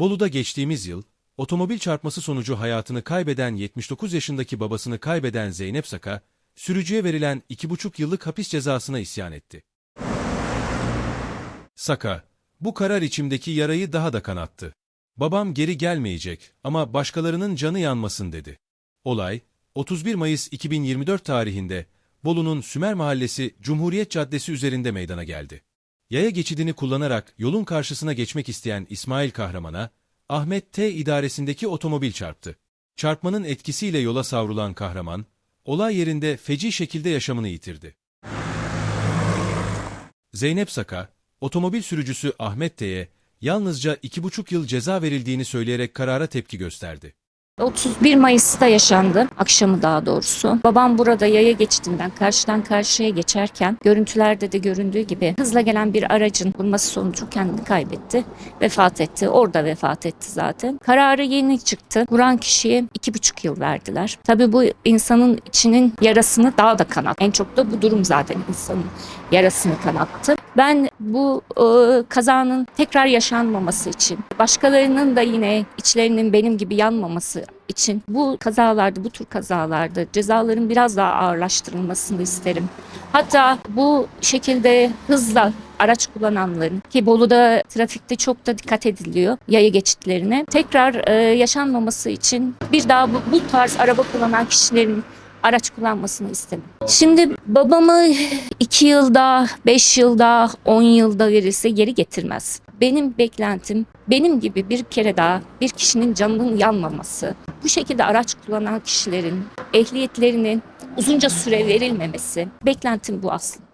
Bolu'da geçtiğimiz yıl, otomobil çarpması sonucu hayatını kaybeden 79 yaşındaki babasını kaybeden Zeynep Saka, sürücüye verilen 2,5 yıllık hapis cezasına isyan etti. Saka, bu karar içimdeki yarayı daha da kanattı. Babam geri gelmeyecek ama başkalarının canı yanmasın dedi. Olay, 31 Mayıs 2024 tarihinde Bolu'nun Sümer Mahallesi Cumhuriyet Caddesi üzerinde meydana geldi. Yaya geçidini kullanarak yolun karşısına geçmek isteyen İsmail Kahraman'a, Ahmet T idaresindeki otomobil çarptı. Çarpmanın etkisiyle yola savrulan Kahraman, olay yerinde feci şekilde yaşamını yitirdi. Zeynep Saka, otomobil sürücüsü Ahmet T'ye yalnızca iki buçuk yıl ceza verildiğini söyleyerek karara tepki gösterdi. 31 Mayıs'ta yaşandı, akşamı daha doğrusu. Babam burada yaya geçidinden karşıdan karşıya geçerken görüntülerde de göründüğü gibi hızla gelen bir aracın vurması sonucu kendini kaybetti. Vefat etti. Orada vefat etti zaten. Kararı yeni çıktı. Vuran kişiye 2,5 yıl verdiler. Tabii bu insanın içinin yarasını daha da kanattı. En çok da bu durum zaten insanın yarasını kanattı. Ben bu e, kazanın tekrar yaşanmaması için, başkalarının da yine içlerinin benim gibi yanmaması için bu kazalarda, bu tür kazalarda cezaların biraz daha ağırlaştırılmasını isterim. Hatta bu şekilde hızla araç kullananların ki Bolu'da trafikte çok da dikkat ediliyor yaya geçitlerine tekrar e, yaşanmaması için bir daha bu, bu tarz araba kullanan kişilerin araç kullanmasını istemem. Şimdi babamı 2 yılda, 5 yılda, 10 yılda verirse geri getirmez. Benim beklentim benim gibi bir kere daha bir kişinin canının yanmaması. Bu şekilde araç kullanan kişilerin ehliyetlerinin uzunca süre verilmemesi. Beklentim bu aslında.